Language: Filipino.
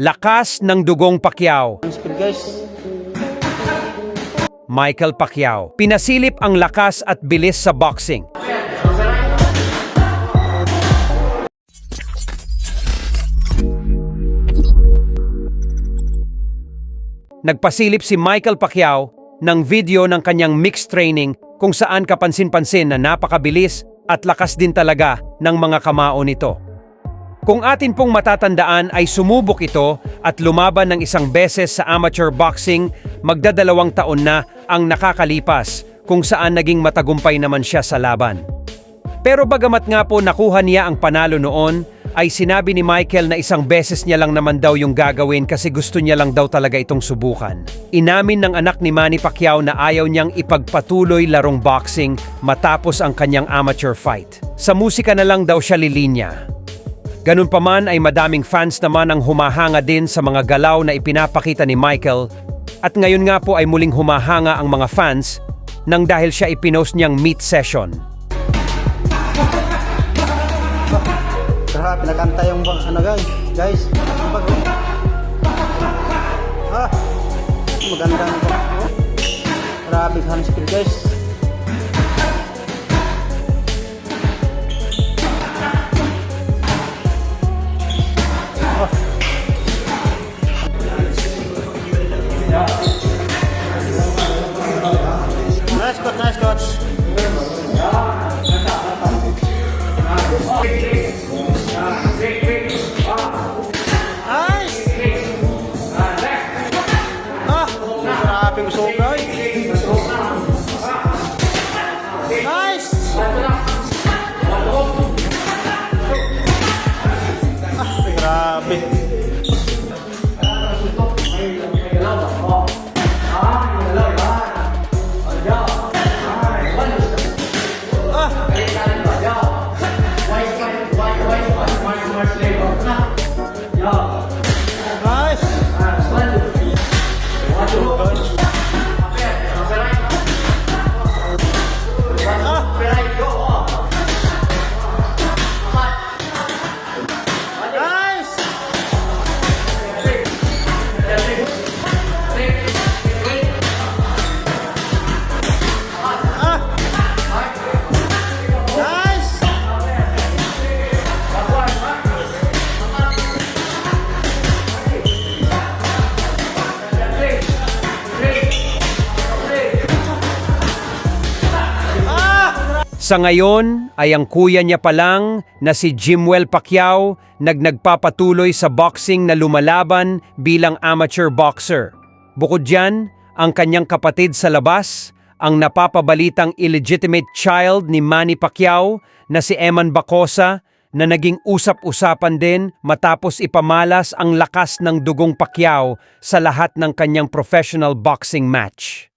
Lakas ng dugong Pacquiao. Michael Pacquiao. Pinasilip ang lakas at bilis sa boxing. Nagpasilip si Michael Pacquiao ng video ng kanyang mixed training kung saan kapansin-pansin na napakabilis at lakas din talaga ng mga kamao nito. Kung atin pong matatandaan ay sumubok ito at lumaban ng isang beses sa amateur boxing, magdadalawang taon na ang nakakalipas kung saan naging matagumpay naman siya sa laban. Pero bagamat nga po nakuha niya ang panalo noon, ay sinabi ni Michael na isang beses niya lang naman daw yung gagawin kasi gusto niya lang daw talaga itong subukan. Inamin ng anak ni Manny Pacquiao na ayaw niyang ipagpatuloy larong boxing matapos ang kanyang amateur fight. Sa musika na lang daw siya lilinya. Ganun pa man ay madaming fans naman ang humahanga din sa mga galaw na ipinapakita ni Michael at ngayon nga po ay muling humahanga ang mga fans nang dahil siya ipinost niyang meet session. Grabe, pinakanta yung ano guys. Guys. Ah, maganda ang bago. Grabe hand speed guys. Nice coach, nice! Ah, grabe gusto. Nice! Ah. Sa ngayon ay ang kuya niya pa lang na si Jimwell Pacquiao nagnagpapatuloy sa boxing na lumalaban bilang amateur boxer. Bukod dyan, ang kanyang kapatid sa labas, ang napapabalitang illegitimate child ni Manny Pacquiao na si Eman Bacosa na naging usap-usapan din matapos ipamalas ang lakas ng dugong Pacquiao sa lahat ng kanyang professional boxing match.